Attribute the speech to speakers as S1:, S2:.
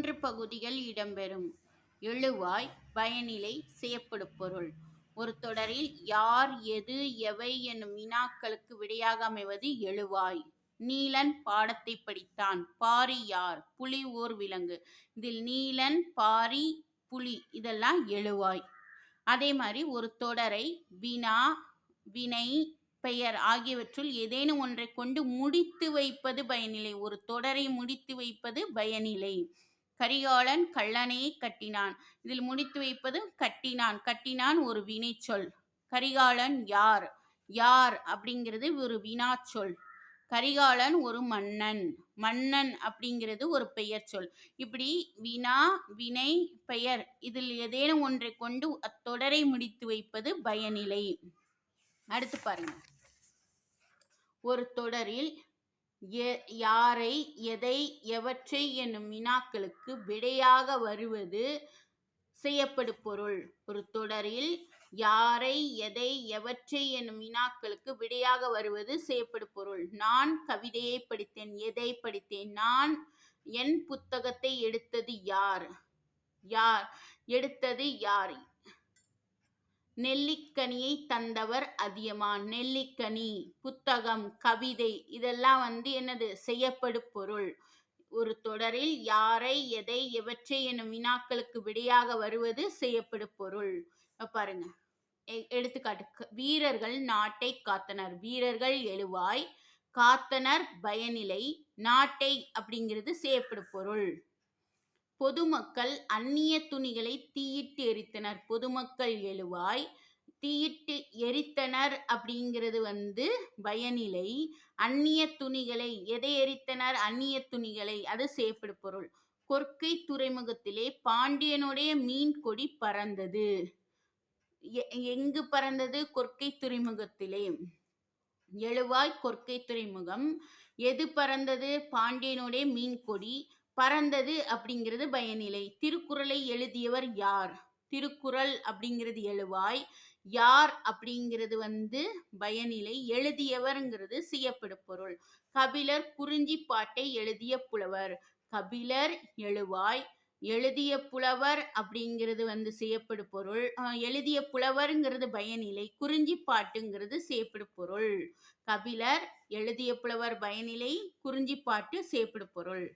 S1: மூன்று பகுதிகள் இடம்பெறும். எழுவாய் பயனிலை செய்யப்படு பொருள். ஒரு தொடரில் யார் எது எவை என்னும் வினாக்களுக்கு விடையாக அமைவது எழுவாய். நீலன் பாடத்தை படித்தான். பாரி யார்? புலி ஓர் விலங்கு. இதில் நீலன் பாரி புலி இதெல்லாம் எழுவாய். அதே மாதிரி ஒரு தொடரை வினா வினை பெயர் ஆகியவற்றுள் ஏதேனும் ஒன்றை கொண்டு முடித்து வைப்பது பயனிலை. ஒரு தொடரை முடித்து வைப்பது பயனிலை. கரிகாலன் கள்ளனை கட்டினான். இதில் முடித்து வைப்பது கட்டினான். கட்டினான் ஒரு வினைச்சொல். கரிகாலன் யார்? யார்? அப்படிங்கிறது ஒரு வினாச்சொல். கரிகாலன் ஒரு மன்னன். மன்னன் அப்படிங்கிறது ஒரு பெயர் சொல் இப்படி வினா வினை பெயர் இதில் ஏதேனும் ஒன்றை கொண்டு அத்தொடரை முடித்து வைப்பது பயனிலை. அடுத்து பாருங்க. ஒரு தொடரில் யாரை எதை எவற்றை என்னும் வினாக்களுக்கு விடையாக வருவது செய்யப்படு பொருள் ஒரு தொடரில் யாரை எதை எவற்றை என்னும் வினாக்களுக்கு விடையாக வருவது செய்யப்படு பொருள் நான் கவிதையை படித்தேன் எதை படித்தேன் நான் என் புத்தகத்தை எடுத்தது யார்? யார்? எடுத்தது யார்? நெல்லிக்கனியை தந்தவர் அதியமான். நெல்லிக்கனி புத்தகம் கவிதை இதெல்லாம் வந்து என்னது? செய்யப்படு பொருள். ஒரு தொடரில் யாரை எதை எவற்றை என்னும் வினாக்களுக்கு விடையாக வருவது செய்யப்படு பொருள். பாருங்க. எ- எடுத்துக்காட்டு. க- வீரர்கள் நாட்டை காத்தனர். வீரர்கள் எழுவாய் காத்தனர் பயனிலை நாட்டை அப்படிங்கிறது செய்யப்படு பொருள். பொதுமக்கள் அந்நிய துணிகளை தீயிட்டு எரித்தனர். பொதுமக்கள் எழுவாய் தீயிட்டு எரித்தனர் அப்படிங்கிறது வந்து பயனிலை. அந்நிய துணிகளை எதை எரித்தனர்? அந்நிய துணிகளை அது சேஃப்டு பொருள். கொற்கை துறைமுகத்திலே பாண்டியனுடைய மீன் கொடி பறந்தது. எ- எங்கு பறந்தது? கொற்கை துறைமுகத்திலே. எழுவாய் கொற்கை துறைமுகம். எது பறந்தது? பாண்டியனுடைய மீன் கொடி. பறந்தது அப்படிங்கிறது பயனிலை. திருக்குறளை எழுதியவர் யார்? திருக்குறள் அப்படிங்கிறது எழுவாய். யார் அப்படிங்கிறது வந்து பயனிலை. எழுதியவர்ங்கிறது செய்யப்படு பொருள். கபிலர் குறிஞ்சி பாட்டை எழுதிய புலவர். கபிலர் எழுவாய். எழுதிய புலவர் அப்படிங்கிறது வந்து செய்யப்படு பொருள். எழுதிய புலவருங்கிறது பயனிலை. குறிஞ்சி பாட்டுங்கிறது செய்யப்படு பொருள். கபிலர் எழுதிய புலவர் பயனிலை. குறிஞ்சி பாட்டு செய்யப்படு பொருள்.